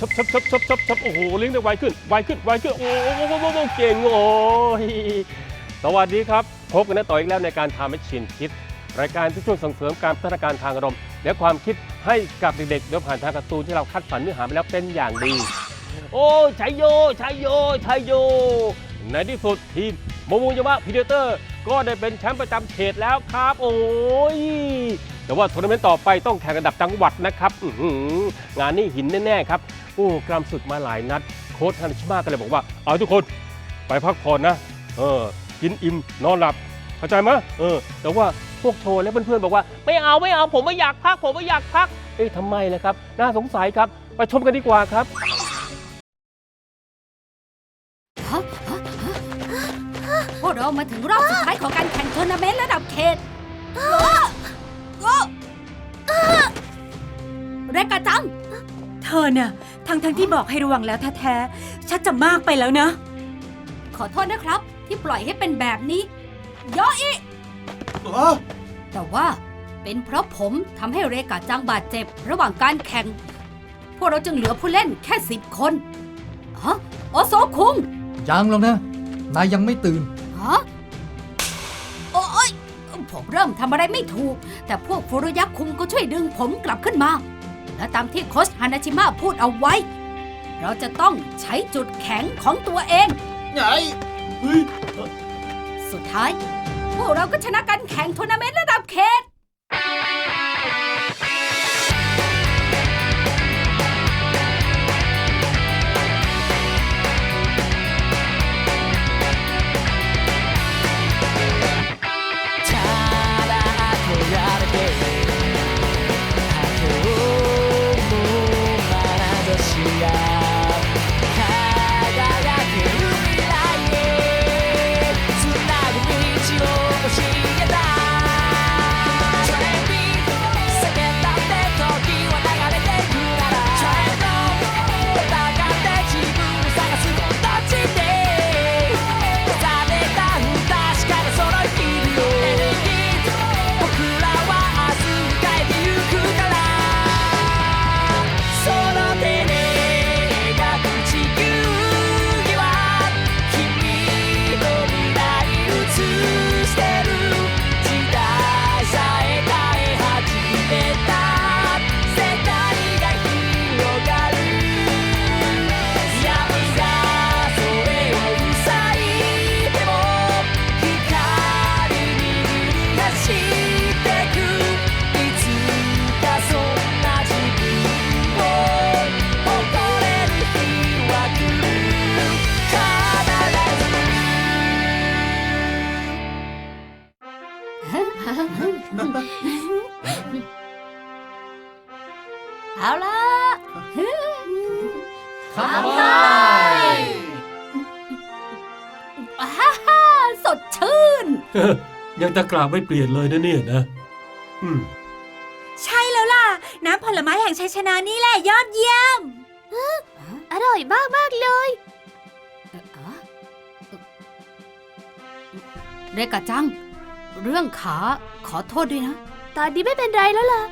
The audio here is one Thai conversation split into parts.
ชบชบชบชบชบชบโอ้โหเลี้ยงได้ไวขึ้นไวขึ้นไวขึ้นโอ้โหโอ้โหโอ้โหเก่งโอ้ยสวัสดีครับพบกันนะต่ออีกแล้วในการทำให้ชินคิด รายการที่ช่วยส่งเสริมการพัฒนาการทางอารมณ์ และความคิดให้กับเด็กๆโดยผ่านทางการ์ตูนที่เราคัดสรรเนื้อหามาแล้วเป็นอย่างดี โอ้ชัยโยชัยโยชัยโย ในที่สุดทีมโมมูยามะพีเดเตอร์ ก็ได้เป็นแชมป์ประจำเขตแล้วครับ โอ้ยแต่ว่าทัวร์นาเมนต์ต่อไปต้องแข่งระดับจังหวัดนะครับอื้อหืองานนี้หินแน่ๆครับ โอ้กรามศึกมาหลายนัด โค้ชฮานิชิมะก็เลยบอกว่า เอาทุกคนไปพักผ่อนนะ เออ กินอิ่มนอนหลับ เข้าใจไหมเออ แต่ว่าพวกโชว์และเพื่อนๆบอกว่า ไม่เอาไม่เอาผมไม่อยากพัก ผมไม่อยากพัก เอ๊ะทำไมล่ะครับ น่าสงสัยครับ ไปชมกันดีกว่าครับพวกเรามาถึงรอบสุดท้ายของการแข่งทัวร์นาเมนต์ระดับเขตเรกาจัง เธอน่ะ ทั้งทั้งที่บอกให้ระวังแล้วแท้ๆชัดจะมากไปแล้วนะ ขอโทษนะครับ ที่ปล่อยให้เป็นแบบนี้ยออีแต่ว่าเป็นเพราะผมทำให้เรกาจังบาดเจ็บ ระหว่างการแข่ง พวกเราจึงเหลือผู้เล่นแค่สิบคนฮะโอโซคุงยังหรอกนะ นายยังไม่ตื่น ฮะโอ้ยผมเริ่มทำอะไรไม่ถูก แต่พวกฟูรุยักษ์คุงก็ช่วยดึงผมกลับขึ้นมา และตามที่โคชฮานาชิมะพูดเอาไว้ เราจะต้องใช้จุดแข็งของตัวเอง ไงเฮ้ย สุดท้าย พวกเราก็ชนะการแข่งทัวร์นาเมนต์ระดับเขต ฮ่าฮ่าสดชื่นยังตะกราบไม่เปลี่ยนเลยนะเนี่ยนะ อืม ใช่แล้วล่ะ น้ำผลไม้แห่งชัยชนะนี่แหละยอดเยี่ยม อร่อยมากมากเลย เรกาจัง เรื่องขาขอโทษด้วยนะ ตอนนี้ไม่เป็นไรแล้วล่ะ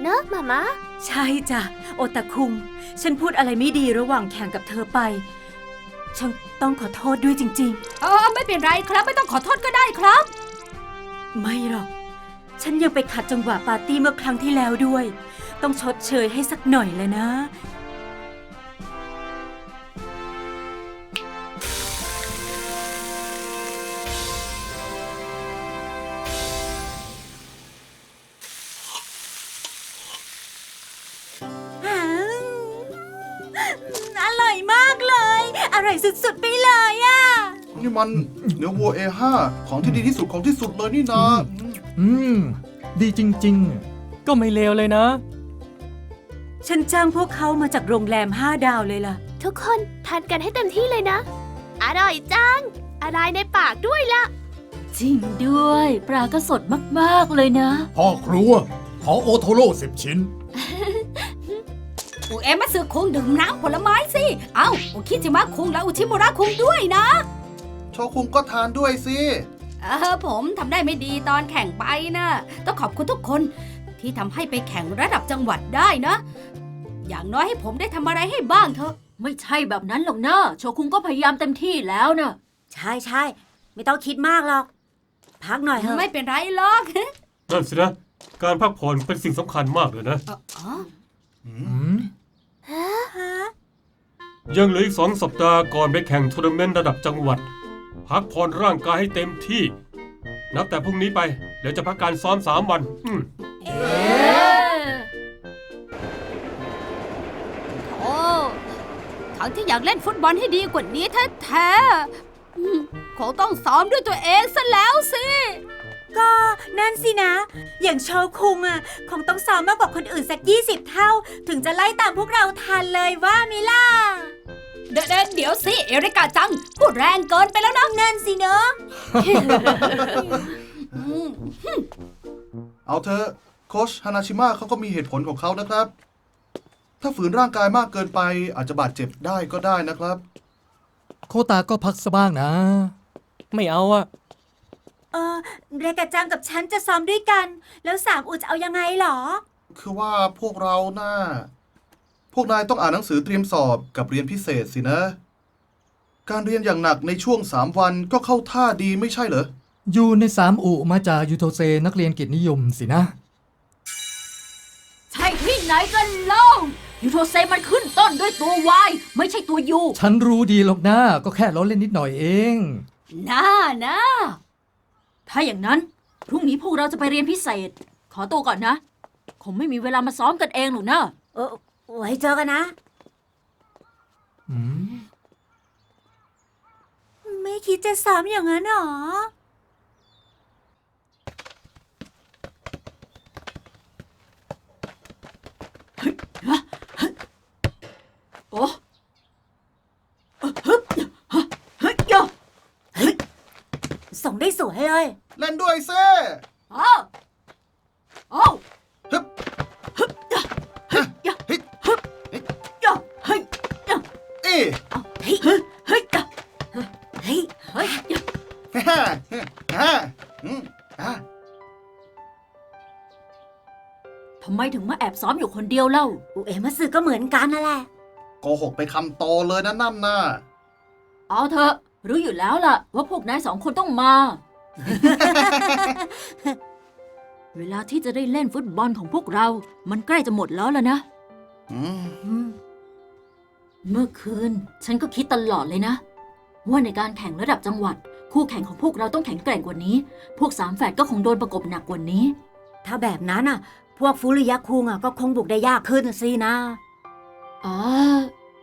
เนอะมามาใช่จ้ะ โอตาคุง ฉันพูดอะไรไม่ดีระหว่างแข่งกับเธอไป ฉันต้องขอโทษด้วยจริง เออไม่เป็นไรครับไม่ต้องขอโทษก็ได้ครับ ๆ ไม่หรอก ฉันยังไปขัดจังหวะปาร์ตี้เมื่อครั้งที่แล้วด้วย ต้องชดเชยให้สักหน่อยเลยนะ ร่อยสุดๆไปเลยอะนี่มันเนื้อวัว A5 ของที่ดีที่สุดของที่สุดเลยนี่นาอืม ดีจริงก็ไม่เลวเลยนะ ฉันจ้างพวกเขามาจากโรงแรมห้าดาวเลยล่ะ ทุกคนทานกันให้เต็มที่เลยนะ อร่อยจัง อะไรในปากด้วยล่ะ จริงด้วย ปลาก็สดมากๆเลยนะ พ่อครัว ขอโอโทโร่สิบชิ้น อุเอมาสึคุงดื่มน้ำผลไม้สิ เอ้าอุคิจิมะคุงและอุชิมุระคุงด้วยนะ โชคุงก็ทานด้วยสิ เออผมทำได้ไม่ดีตอนแข่งไปนะ ต้องขอบคุณทุกคนที่ทำให้ไปแข่งระดับจังหวัดได้นะ อย่างน้อยให้ผมได้ทำอะไรให้บ้างเถอะ ไม่ใช่แบบนั้นหรอกนะโชคุงก็พยายามเต็มที่แล้วนะใช่ใช่ไม่ต้องคิดมากหรอก พักหน่อยเถอะ ไม่เป็นไรหรอกนั่นสินะ การพักผ่อนเป็นสิ่งสำคัญมากเลยนะอ๋ออืม ยังเหลืออีกสองสัปดาห์ก่อนไปแข่งทัวร์นาเมนต์ระดับจังหวัด พักผ่อนร่างกายให้เต็มที่ นับแต่พรุ่งนี้ไป เดี๋ยวจะพักการซ้อมสามวันอืมโอ้ทั้งที่อยากเล่นฟุตบอลให้ดีกว่านี้แท้ๆอืมคงต้องซ้อมด้วยตัวเองซะแล้วสิ ก็นั่นสินะ อย่างโชคุงอะคงต้องซ้อมมากกว่าคนอื่นสัก 20 เท่า ถึงจะไล่ตามพวกเราทันเลยว่ามิล่ะเดยวเดี๋ยวเดี๋ยวสิ เอริกาจัง พูดแรงเกินไปแล้วนะนั่นสิเนอะอืมเอาเถอะโคชฮานาชิมะเขาก็มีเหตุผลของเขานะครับ ถ้าฝืนร่างกายมากเกินไปอาจจะบาดเจ็บได้ก็ได้นะครับ โคตาก็พักซะบ้างนะ ไม่เอาอะ เออเรกาจังกับฉันจะซ้อมด้วยกัน แล้วสามอุจะเอายังไงหรอ คือว่าพวกเราน่า พวกนายต้องอ่านหนังสือเตรียมสอบกับเรียนพิเศษสินะ การเรียนอย่างหนักในช่วงสามวันก็เข้าท่าดีไม่ใช่เหรอ อยู่ในสามอุมาจากยูโทเซนักเรียนเกียรตินิยมสินะ ใช่ที่ไหนกันเล่ายูโทเซมันขึ้นต้นด้วยตัว Y ไม่ใช่ตัว U ฉันรู้ดีหรอกนะก็แค่ล้อเล่นนิดหน่อยเอง น่านะ ถ้าอย่างนั้น พรุ่งนี้พวกเราจะไปเรียนพิเศษ ขอตัวก่อนนะ คงไม่มีเวลามาซ้อมกันเองหรอกนะเออไว้เจอกันนะ อืม ไม่คิดจะซ้อมอย่างนั้นหรอ โอ้เฮ้ยเฮ้ยเฮ้ยโย ส่งได้สวยเลยเล่นด้วยเซ่อ้าวอ้าวฮึบโยเฮ้ยโยเฮ้ยโยเอ๊ะเฮ้ยเฮ้ยเฮ้ยโยเฮ้ยเฮ้ยโยฮ่าฮ่าอืมอะทำไมถึงมาแอบซ้อมอยู่คนเดียวเล่า อุเอมาสึก็เหมือนกันนั่นแหละโกหกไปคำโตเลยนะนั่นน่ะเอาเถอะรู้อยู่แล้วล่ะ ว่าพวกนายสองคนต้องมา เวลาที่จะได้เล่นฟุตบอลของพวกเรา มันใกล้จะหมดแล้วล่ะนะอืมเมื่อคืน ฉันก็คิดตลอดเลยนะ ว่าในการแข่งระดับจังหวัด คู่แข่งของพวกเราต้องแข็งแกร่งกว่านี้ พวกสามแฝดก็คงโดนประกบหนักกว่านี้ ถ้าแบบนั้นอะ พวกฟุริยะคุงอะก็คงบุกได้ยากขึ้นสินะ อ๋อ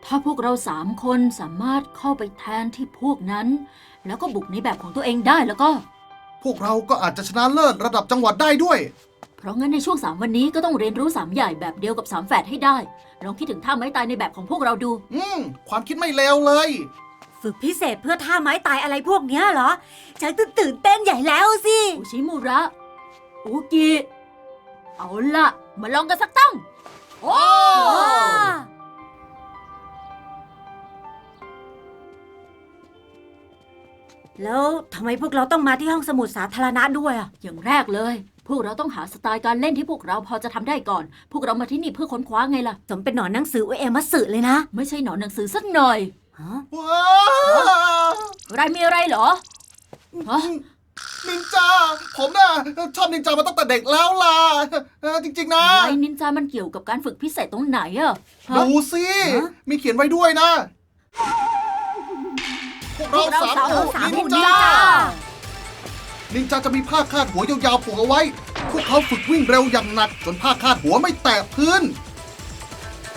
ถ้าพวกเราสามคนสามารถเข้าไปแทนที่พวกนั้น แล้วก็บุกในแบบของตัวเองได้แล้วก็ พวกเราก็อาจจะชนะเลิศระดับจังหวัดได้ด้วย เพราะงั้นในช่วงสามวันนี้ก็ต้องเรียนรู้สามใหญ่แบบเดียวกับสามแฝดให้ได้ ลองคิดถึงท่าไม้ตายในแบบของพวกเราดู อืม ความคิดไม่เลวเลย ฝึกพิเศษเพื่อท่าไม้ตายอะไรพวกเนี้ยเหรอ ฉันตื่นเต้นใหญ่แล้วสิอุชิมุระอุกิ เอาละมาลองกันสักตั้ง โอ้ แล้วทำไมพวกเราต้องมาที่ห้องสมุดสาธารณะด้วยอะอย่างแรกเลย พวกเราต้องหาสไตล์การเล่นที่พวกเราพอจะทำได้ก่อน พวกเรามาที่นี่เพื่อค้นคว้าไงล่ะ สมเป็นหนอนหนังสืออุเอมาสึเลยนะไม่ใช่หนอนหนังสือสักหน่อยฮะว้าวอะไรมีอะไรเหรอ ฮะ นินจา ผมน่ะชอบนินจามาตั้งแต่เด็กแล้วล่ะเออจริงๆนะ ไอ้นินจามันเกี่ยวกับการฝึกพิเศษตรงไหนอะฮะ ดูสิมีเขียนไว้ด้วยนะพวก เราสามพวกเราอุสามนิอุนนินจาจานินจาจะมีผ้าคาดหัวยาวๆผูกเอาไว้ พวกเขาฝึกวิ่งเร็วอย่างหนัก จนผ้าคาดหัวไม่แตะพื้น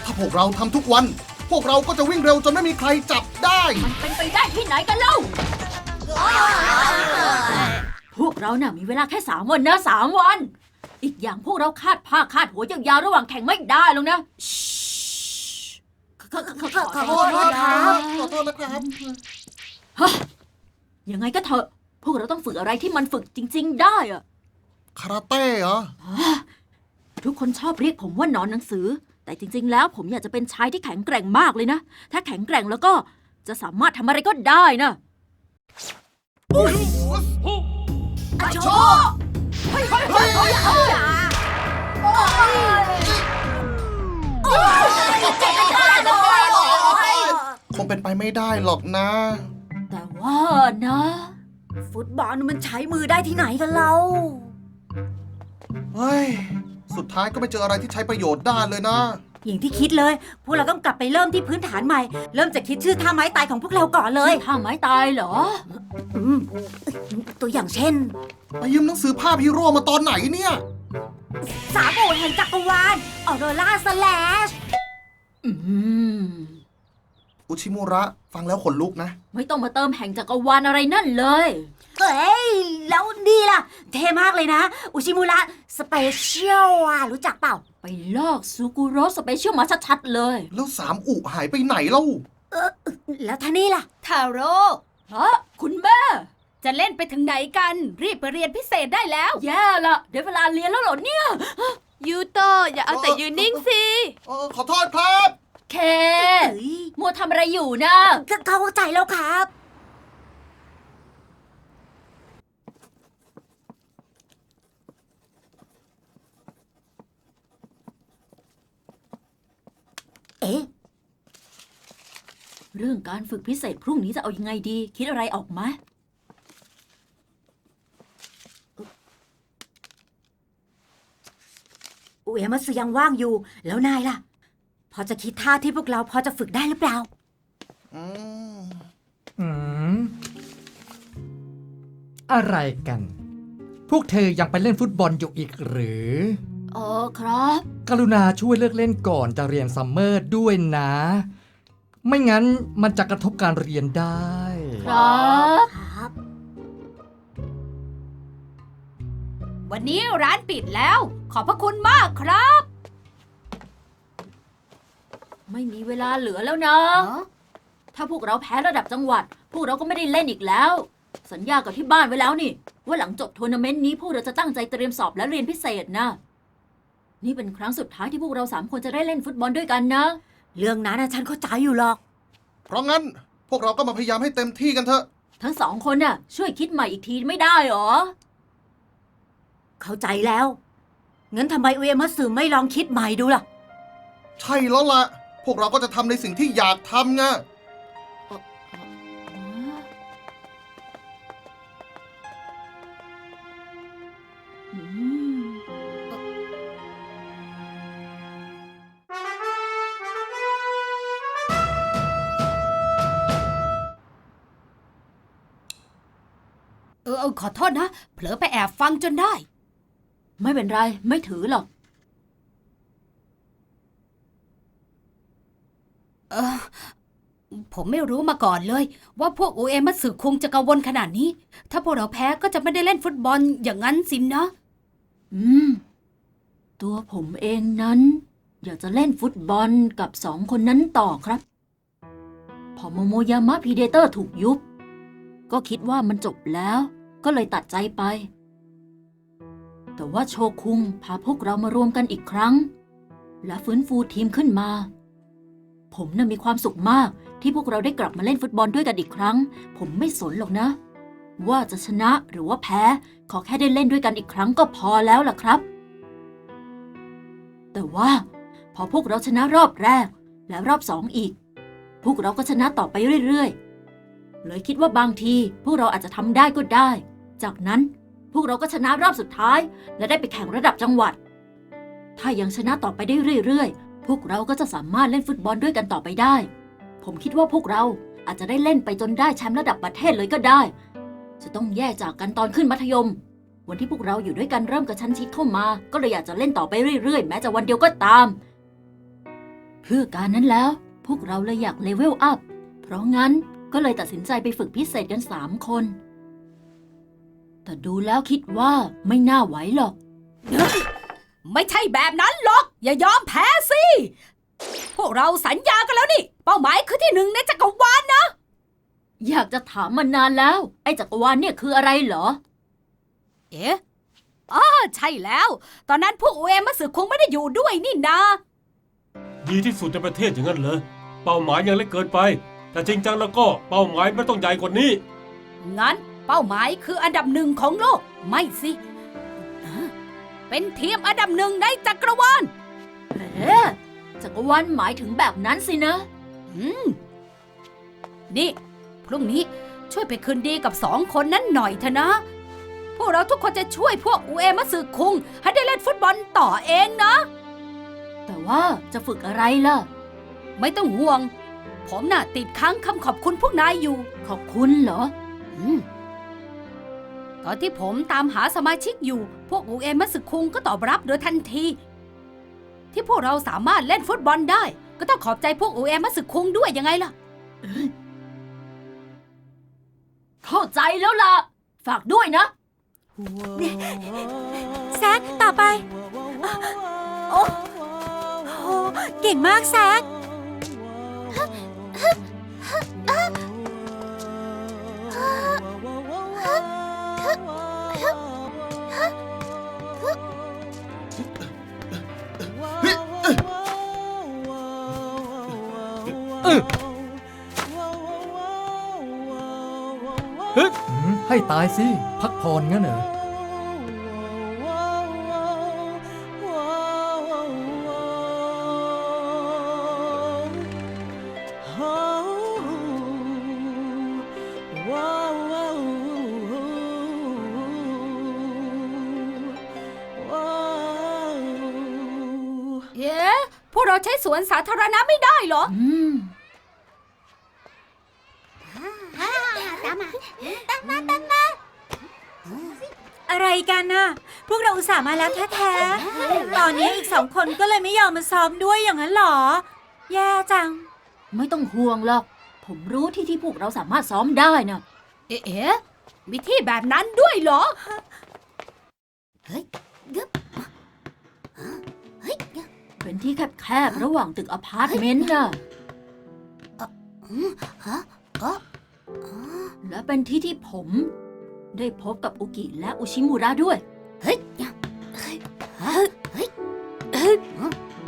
ถ้าพวกเราทำทุกวัน พวกเราก็จะวิ่งเร็วจนไม่มีใครจับได้ มันเป็นไปได้ที่ไหนกันเล่า พวกเราน่ะมีเวลาแค่สามวันนะสามวัน อีกอย่างพวกเราคาดผ้าคาดหัวยาวๆระหว่างแข่งไม่ได้หรอกนะขอขอขอขอขอโทโทษษนะนะคครัรับบขอโทษนะครับ ยังไงก็เถอะ พวกเราต้องฝึกอะไรที่มันฝึกจริง ๆ ได้อะคาราเต้เหรอทุกคนชอบเรียกผมว่าหนอนหนังสือ แต่จริง ๆ แล้วผมอยากจะเป็นชายที่แข็งแกร่งมากเลยนะ ถ้าแข็งแกร่งแล้วก็จะสามารถทำอะไรก็ได้นะโชว์เฮ้ยเฮ้ยเฮ้ยคงเป็นไปไม่ได้หรอกนะแต่ ว่านะ ฟุตบอลมันใช้มือได้ที่ไหนกันเราเฮ้ย สุดท้ายก็ไม่เจออะไรที่ใช้ประโยชน์ได้เลยนะ อย่างที่คิดเลย พวกเราต้องกลับไปเริ่มที่พื้นฐานใหม่ เริ่มจากคิดชื่อท่าไม้ตายของพวกเราก่อนเลยท่าไม้ตายเหรออืมตัวอย่างเช่น ไปยืมหนังสือภาพฮีโร่มาตอนไหนเนี่ย สามโอแห่งจักรวาลออโรราสแลชอืม อุชิมุระ ฟังแล้วขนลุกนะ ไม่ต้องมาเติมแห่งจักรวาลอะไรนั่นเลยเอ้ย แล้วนี่ล่ะ เท่มากเลยนะ อุชิมุระสเปเชียลอะ รู้จักเปล่า ไปลอกซูกุโรสเปเชียลมาชัดๆเลย แล้วสามอุหายไปไหนเล่าแล้วท่านี่ล่ะ ทาโร่ฮะคุณแม่ จะเล่นไปถึงไหนกัน รีบไปเรียนพิเศษได้แล้ว แย่ละเดี๋ยวเวลาเรียนแล้วเหรอเนี่ย ยูโตอย่าเอาแต่ยืนนิ่งสิ เออขอโทษครับ เค เอ้ยมัวทำอะไรอยู่นะก็เข้าใจแล้วครับ เอ๊ะ เรื่องการฝึกพิเศษพรุ่งนี้จะเอายังไงดี คิดอะไรออกไหมอุเอมัสยังว่างอยู่ แล้วนายล่ะ พอจะคิดท่าที่พวกเราพอจะฝึกได้หรือเปล่า อืมอืมอะไรกัน พวกเธอยังไปเล่นฟุตบอลอยู่อีกหรือเออครับ กรุณาช่วยเลิกเล่นก่อนจะเรียนซัมเมอร์ด้วยนะ ไม่งั้นมันจะกระทบการเรียนได้ ครับครับ วันนี้ร้านปิดแล้ว ขอบพระคุณมากครับ ไม่มีเวลาเหลือแล้วนะ ถ้าพวกเราแพ้ระดับจังหวัด พวกเราก็ไม่ได้เล่นอีกแล้ว สัญญากับที่บ้านไว้แล้วนี่ ว่าหลังจบทัวร์นาเมนต์นี้พวกเราจะตั้งใจเตรียมสอบและเรียนพิเศษนะ นี่เป็นครั้งสุดท้ายที่พวกเราสามคนจะได้เล่นฟุตบอลด้วยกันนะ เรื่องนั้นน่ะฉันเข้าใจอยู่หรอก เพราะงั้นพวกเราก็มาพยายามให้เต็มที่กันเถอะ ทั้งสองคนน่ะ ช่วยคิดใหม่อีกทีไม่ได้หรอ เข้าใจแล้ว งั้นทำไมอุเอมัสไม่ลองคิดใหม่ดูล่ะ ใช่แล้วล่ะ พวกเราก็จะทำในสิ่งที่อยากทำไงอืมเออเออขอโทษนะ เผลอไปแอบฟังจนได้ ไม่เป็นไร ไม่ถือหรอก เออผมไม่รู้มาก่อนเลย ว่าพวกโอเอมัตสึคุงจะกังวลขนาดนี้ ถ้าพวกเราแพ้ก็จะไม่ได้เล่นฟุตบอลอย่างนั้นสินะอืม ตัวผมเองนั้น อยากจะเล่นฟุตบอลกับสองคนนั้นต่อครับ พอโมโมยามะพีเดเตอร์ถูกยุบ ก็คิดว่ามันจบแล้ว ก็เลยตัดใจไป แต่ว่าโชคุงพาพวกเรามารวมกันอีกครั้ง และฟื้นฟูทีมขึ้นมา ผมน่ะมีความสุขมาก ที่พวกเราได้กลับมาเล่นฟุตบอลด้วยกันอีกครั้ง ผมไม่สนหรอกนะ ว่าจะชนะหรือว่าแพ้ ขอแค่ได้เล่นด้วยกันอีกครั้งก็พอแล้วล่ะครับ แต่ว่า พอพวกเราชนะรอบแรก และรอบสองอีก พวกเราก็ชนะต่อไปเรื่อยๆ เลยคิดว่าบางทีพวกเราอาจจะทำได้ก็ได้ จากนั้นพวกเราก็ชนะรอบสุดท้าย และได้ไปแข่งระดับจังหวัด ถ้ายังชนะต่อไปได้เรื่อยๆ พวกเราก็จะสามารถเล่นฟุตบอลด้วยกันต่อไปได้ ผมคิดว่าพวกเราอาจจะได้เล่นไปจนได้แชมป์ระดับประเทศเลยก็ได้ จะต้องแยกจากกันตอนขึ้นมัธยม วันที่พวกเราอยู่ด้วยกันเริ่มกระชั้นชิดเข้ามา ก็เลยอยากจะเล่นต่อไปเรื่อยๆ แม้จะวันเดียวก็ตาม เพื่อการนั้นแล้ว พวกเราเลยอยากเลเวลอัพ เพราะงั้นก็เลยตัดสินใจไปฝึกพิเศษกันสามคน แต่ดูแล้วคิดว่าไม่น่าไหวหรอก ไม่ใช่แบบนั้นหรอก อย่ายอมแพ้สิ พวกเราสัญญากันแล้วนี่ เป้าหมายคือที่หนึ่งในจักรวาลนะ อยากจะถามมานานแล้ว ไอ้จักรวาลเนี่ยคืออะไรเหรอ เอ๊ะอ๋อใช่แล้ว ตอนนั้นพวกโอเอมัตสึคงไม่ได้อยู่ด้วยนี่นา ดีที่สุดในประเทศอย่างนั้นเลยเป้าหมายยังเล็กเกินไป แต่จริงจังแล้วก็เป้าหมายไม่ต้องใหญ่กว่านี้ งั้นเป้าหมายคืออันดับหนึ่งของโลก ไม่สิฮะ เป็นทีมอันดับหนึ่งในจักรวาลเอ๊ะจักรวาลหมายถึงแบบนั้นสินะ อืม นี่ พรุ่งนี้ช่วยไปคืนดีกับสองคนนั้นหน่อยเถอะนะ พวกเราทุกคนจะช่วยพวกอูเอมัสึคุง ให้ได้เล่นฟุตบอลต่อเองนะ แต่ว่าจะฝึกอะไรล่ะ ไม่ต้องห่วง ผมน่ะติดค้างคำขอบคุณพวกนายอยู่ ขอบคุณเหรอ อืม ตอนที่ผมตามหาสมาชิกอยู่ พวกอูเอมัสึคุงก็ตอบรับโดยทันที ที่พวกเราสามารถเล่นฟุตบอลได้ ก็ต้องขอบใจพวกอูเอมัสึคุงด้วยยังไงล่ะ เข้าใจแล้วล่ะ ฝากด้วยนะ แซกต่อไป โอ้โหเก่งมากแซก ให้ตายสิ พักผ่อนงั้นเหรอเอ๊ะพวกเราใช้สวนสาธารณะไม่ได้เหรอ อืมอะไร กันน่ะ พวกเราอุตส่าห์มาแล้วแท้ๆ ตอนนี้อีกสองคนก็เลยไม่ยอมมาซ้อมด้วยอย่างนั้นเหรอ แย่จัง ไม่ต้องห่วงหรอก ผมรู้ที่ที่พวกเราสามารถซ้อมได้นะเอ๊ะมีที่แบบนั้นด้วยเหรอเป็นที่แคบๆระหว่างตึกอพาร์ตเมนต์น่ะฮะอ๋อและเป็นที่ที่ผม ได้พบกับอุกิและอุชิมุระด้วย เฮ้ยเฮ้ยเฮ้ยเฮ้ยเฮ้ย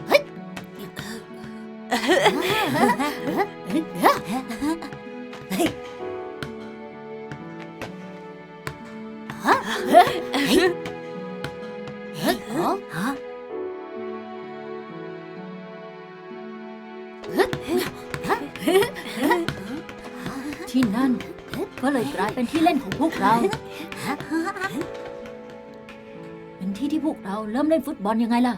เฮ้ยเฮ้ยฮะ ก็เลยกลายเป็นที่เล่นของพวกเรา เป็นที่ที่พวกเราเริ่มเล่นฟุตบอลยังไงล่ะ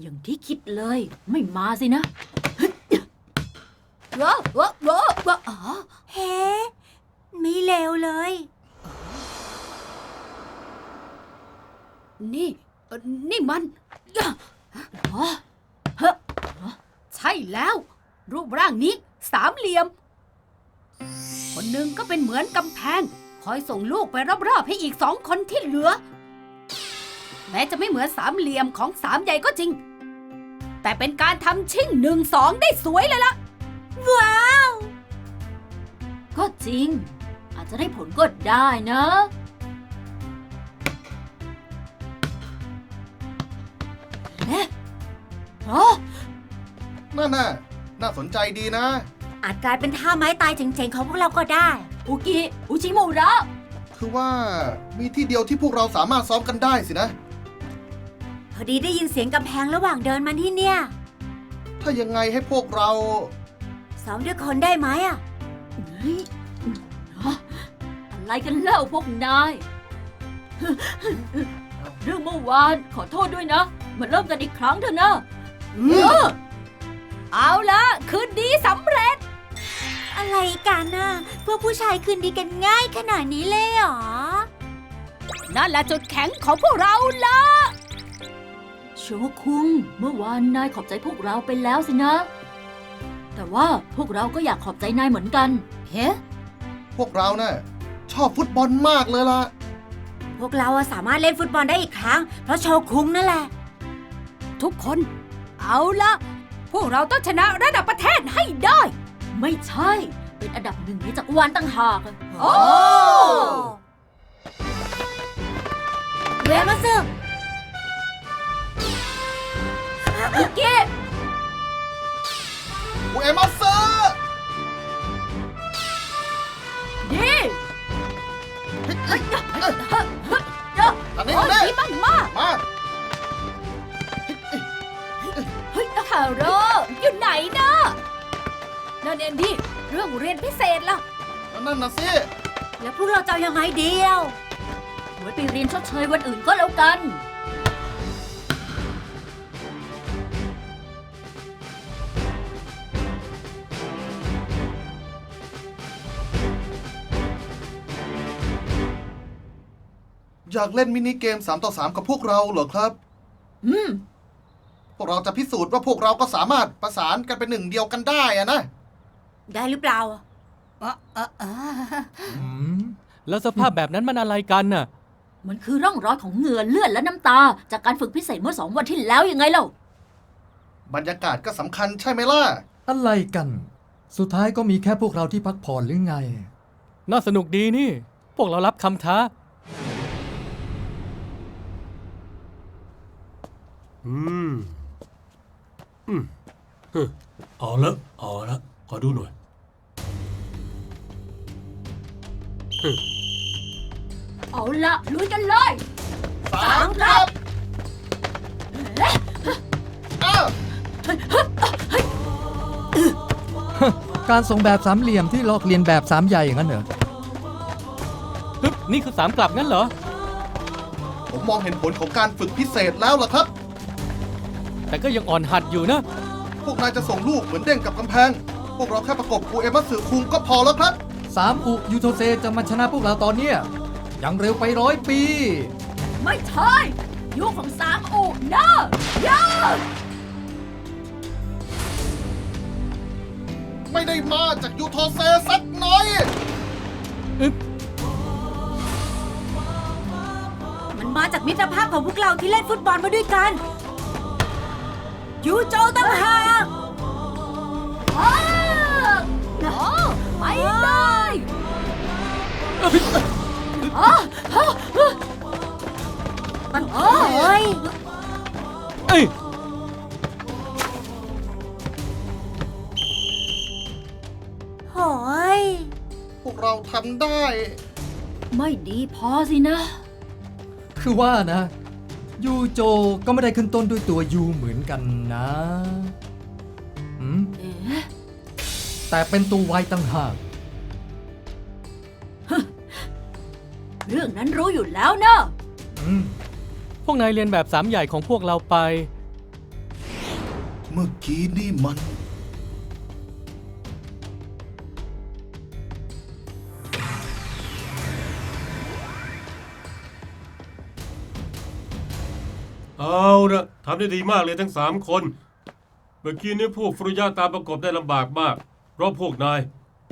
อย่างที่คิดเลยไม่มาสินะว้าวว้าวว้าวว้าวอ๋อเฮ้ไม่เลวเลย นี่เอ่อนี่มันอ๋อเฮ้อใช่แล้ว รูปร่างนี้ สามเหลี่ยม คนหนึ่งก็เป็นเหมือนกำแพง คอยส่งลูกไปรอบๆให้อีกสองคนที่เหลือ แม้จะไม่เหมือนสามเหลี่ยมของสามใหญ่ก็จริง แต่เป็นการทำชิ่งหนึ่งสองได้สวยเลยล่ะ ว้าว ก็จริง อาจจะได้ผลก็ได้นะ เอ๊ะอ๋อนั่นน่ะ น่าสนใจดีนะ อาจกลายเป็นท่าไม้ตายเจ๋งๆของพวกเราก็ได้ อุกิอุชิมุระคือว่ามีที่เดียวที่พวกเราสามารถซ้อมกันได้สินะ พอดีได้ยินเสียงกำแพงระหว่างเดินมาที่เนี่ย ถ้ายังไงให้พวกเราซ้อมด้วยคนได้ไหมอะเฮ้ยฮะอะไรกันเล่าพวกนายเรื่องเมื่อวานขอโทษด้วยนะ มาเริ่มกันอีกครั้งเถอะนะ เอาละคืนดีสำเร็จ อะไรกันน่ะพวกผู้ชายคืนดีกันง่ายขนาดนี้เลยเหรอ นั่นแหละจุดแข็งของพวกเราละโชคุง เมื่อวานนายขอบใจพวกเราไปแล้วสินะ แต่ว่าพวกเราก็อยากขอบใจนายเหมือนกันเฮ้พวกเราน่ะชอบฟุตบอลมากเลยล่ะ พวกเราอะสามารถเล่นฟุตบอลได้อีกครั้ง เพราะโชคุงนั่นแหละ ทุกคน เอาละ พวกเราต้องชนะระดับประเทศให้ได้ ไม่ใช่ เป็นอันดับหนึ่งในจักรวาลตั้งหากอะโอ้เรียนมาซึอุกิอุเอมาเซอร์ดีอันนี้โอ้อันนี้ดีมากมาก ฮ้ยฮาโร่อยู่ไหนนะนั่นเอนดี้เรื่องเรียนพิเศษล่ะ นั่นน่ะสิ แล้วพวกเราจะยังไงเดียวไว้ไปเรียนชดเชยวันอื่นก็แล้วกัน อยากเล่นมินิเกม 3 ต่อ 3 กับพวกเราเหรอครับ อืม พวกเราจะพิสูจน์ว่าพวกเราก็สามารถประสานกันเป็นหนึ่งเดียวกันได้อะนะ ได้หรือเปล่าอะอะอะอืมแล้วสภาพแบบนั้นมันอะไรกันน่ะ มันคือร่องรอยของเหงื่อเลือดและน้ำตา จากการฝึกพิเศษเมื่อสองวันที่แล้วยังไงเล่า บรรยากาศก็สำคัญใช่ไหมล่ะ อะไรกัน สุดท้ายก็มีแค่พวกเราที่พักผ่อนหรือไง น่าสนุกดีนี่ พวกเรารับคำท้า อืม อืมฮึเอาละเอาละขอดูหน่อยเอาละลุยกันเลยสามครับอ้าวการส่งแบบสามเหลี่ยมที่ลอกเลียนแบบสามใหญ่อย่างนั้นเหรอฮึบนี่คือสามกลับงั้นเหรอ ผมมองเห็นผลของการฝึกพิเศษแล้วล่ะครับ แต่ก็ยังอ่อนหัดอยู่นะ พวกนายจะส่งลูกเหมือนเด้งกับกำแพง พวกเราแค่ประกบกูเอมัสสึคุงก็พอแล้วครับ สามอุยูโทเซจะมาชนะพวกเราตอนเนี้ยยังเร็วไปร้อยปี ไม่ใช่ยุคของสามอุเนอะยาไม่ได้มาจากยูโทเซสักหน่อย มันมาจากมิตรภาพของพวกเราที่เล่นฟุตบอลมาด้วยกัน ยูโจตั้งหากอ้าโอ้ไปเลยอ้าอ้าอ้าโอ้ยเอ้ยโอ้ยพวกเราทำได้ ไม่ดีพอสินะ คือว่านะ ยูโจก็ไม่ได้ขึ้นต้นด้วยตัวยูเหมือนกันนะอืมเอ๊ะแต่เป็นตัววายต่างหากเรื่องนั้นรู้อยู่แล้วเนอะอืมพวกนายเรียนแบบสามใหญ่ของพวกเราไป เมื่อกี้นี่มัน เอาละทำได้ดีมากเลยทั้งสามคน เมื่อกี้นี้พวกฟรุยะตามประกบได้ลำบากมาก เพราะพวกนาย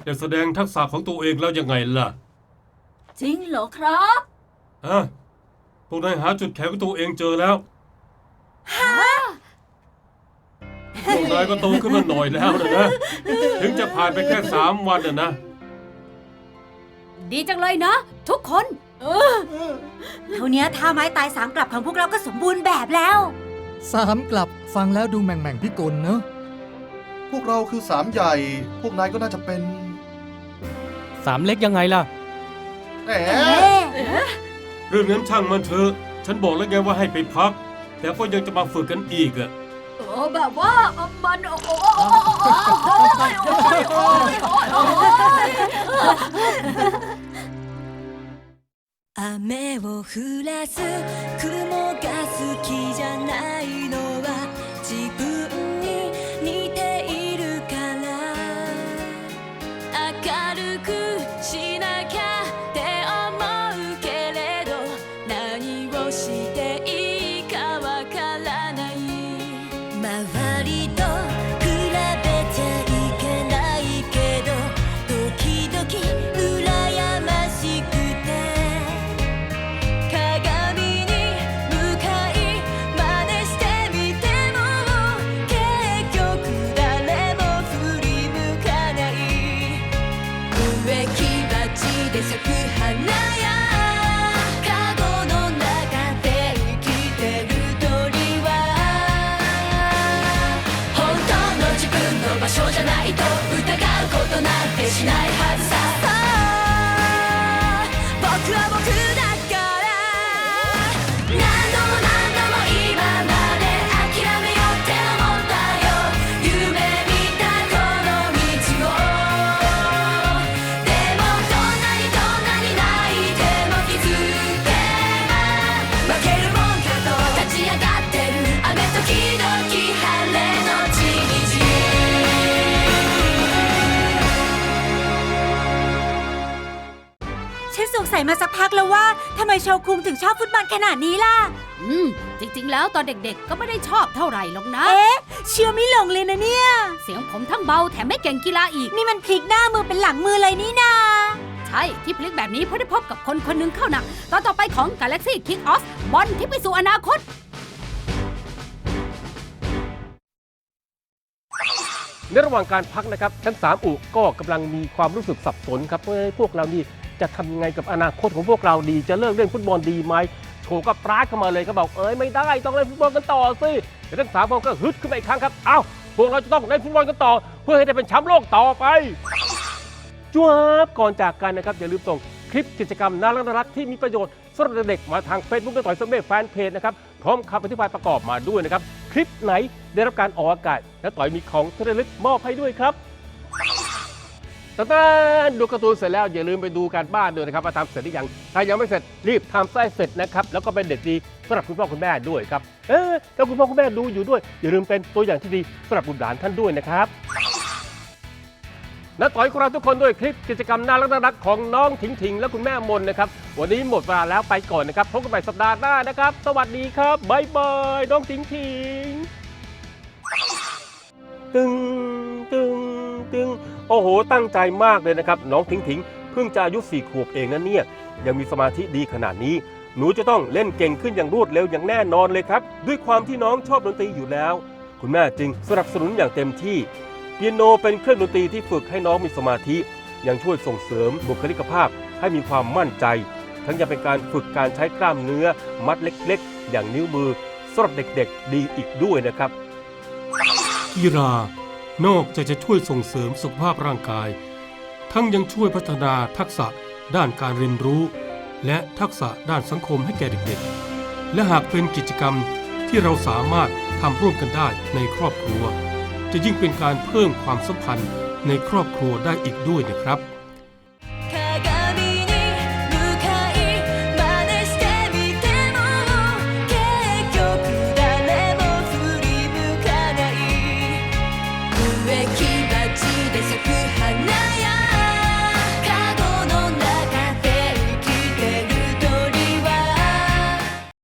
ได้แสดงทักษะของตัวเองแล้วยังไงล่ะจริงเหรอครับฮะพวกนายหาจุดแข็งของตัวเองเจอแล้วพวกนายก็โตขึ้นมาหน่อยแล้วนะนะ ถึงจะผ่านไปแค่สามวันนะนะ ดีจังเลยนะ ทุกคน เท่านี้ท่าไม้ตายสามกลับของพวกเราก็สมบูรณ์แบบแล้ว สามกลับฟังแล้วดูแหม่งแม่งๆพิกลเนอะพวกเราคือสามใหญ่ พวกนายก็น่าจะเป็นสามเล็กยังไงล่ะ แหมเอ๊ะเรื่องนั้นช่างมันเถอะ ฉันบอกแล้วไงว่าให้ไปพัก แต่ก็ยังจะมาฝึกกันอีกอะโอ้แบบว่ามันโอ้โอ้โอ้โอ้โอ้โอ้ยโอ้ยโอ้ยโอ้ยโอ้ย 雨を降らす。雲が好きじゃないの。 สงสัยมาสักพักแล้วว่าทำไมโชคุงถึงชอบฟุตบอลขนาดนี้ล่ะ อืม จริง ๆ แล้วตอนเด็กๆ ก็ไม่ได้ชอบเท่าไหร่หรอกนะ เอ๊ะ เชื่อไม่หลงเลยนะเนี่ย เสียงผมทั้งเบาแถมไม่เก่งกีฬาอีก นี่มันพลิกหน้ามือเป็นหลังมือเลยนี่นา ใช่ ที่พลิกแบบนี้เพราะได้พบกับคนคนหนึ่งเข้าหนัก ตอนต่อไปของ Galaxy Kick Off บอลที่ไปสู่อนาคต ในระหว่างการพักนะครับ ทั้งสามอุก็กำลังมีความรู้สึกสับสนครับว่าพวกเรานี่ จะทำยังไงกับอนาคตของพวกเราดี จะเลิกเล่นฟุตบอลดีไหมโชก็ปราดเข้ามาเลยก็บอกเอ้ยไม่ได้ต้องเล่นฟุตบอลกันต่อสิแต่ทั้งสามคนก็ฮึดขึ้นมาอีกครั้งครับเอ้าพวกเราจะต้องเล่นฟุตบอลกันต่อ เพื่อให้ได้เป็นแชมป์โลกต่อไป จวบก่อนจากกันนะครับ อย่าลืมส่งคลิปกิจกรรมน่ารักน่ารักที่มีประโยชน์สำหรับเด็กๆมาทาง Facebook และต่อยสมเด็จแฟนเพจนะครับ พร้อมคำอธิบายประกอบมาด้วยนะครับ คลิปไหนได้รับการออกอากาศ และต่อยมีของที่ระลึกมอบให้ด้วยครับ ตาตานดูการ์ตูนเสร็จแล้วอย่าลืมไปดูการบ้านด้วยนะครับว่าทำเสร็จหรือยังถ้ายังไม่เสร็จรีบทำให้เสร็จนะครับแล้วก็เป็นเด็กดีสำหรับคุณพ่อคุณแม่ด้วยครับเออถ้าคุณพ่อคุณแม่ดูอยู่ด้วย อย่าลืมเป็นตัวอย่างที่ดีสำหรับบุตรหลานท่านด้วยนะครับและต่อยของเราทุกคนด้วยคลิปกิจกรรมน่ารักน่ารักของน้องถิงถิงและคุณแม่มนนะครับ วันนี้หมดเวลาแล้วไปก่อนนะครับพบกันใหม่สัปดาห์หน้านะครับ สวัสดีครับบ๊ายบายน้องถิงถิงตึงตึงึง โอ้โห ตั้งใจมากเลยนะครับ น้องถิงถิงเพิ่งจะอายุสี่ขวบเองนะเนี่ย ยังมีสมาธิดีขนาดนี้ หนูจะต้องเล่นเก่งขึ้นอย่างรวดเร็วอย่างแน่นอนเลยครับ ด้วยความที่น้องชอบดนตรีอยู่แล้ว คุณแม่จึงสนับสนุนอย่างเต็มที่เปียโนเป็นเครื่องดนตรีที่ฝึกให้น้องมีสมาธิ ยังช่วยส่งเสริมบุคลิกภาพให้มีความมั่นใจ ทั้งยังเป็นการฝึกการใช้กล้ามเนื้อ มัดเล็กๆ อย่างนิ้วมือสำหรับเด็กๆ ดีอีกด้วยนะครับกีฬา นอกจากจะช่วยส่งเสริมสุขภาพร่างกาย ทั้งยังช่วยพัฒนาทักษะด้านการเรียนรู้ และทักษะด้านสังคมให้แก่เด็กๆ และหากเป็นกิจกรรมที่เราสามารถทำร่วมกันได้ในครอบครัว จะยิ่งเป็นการเพิ่มความสัมพันธ์ในครอบครัวได้อีกด้วยนะครับ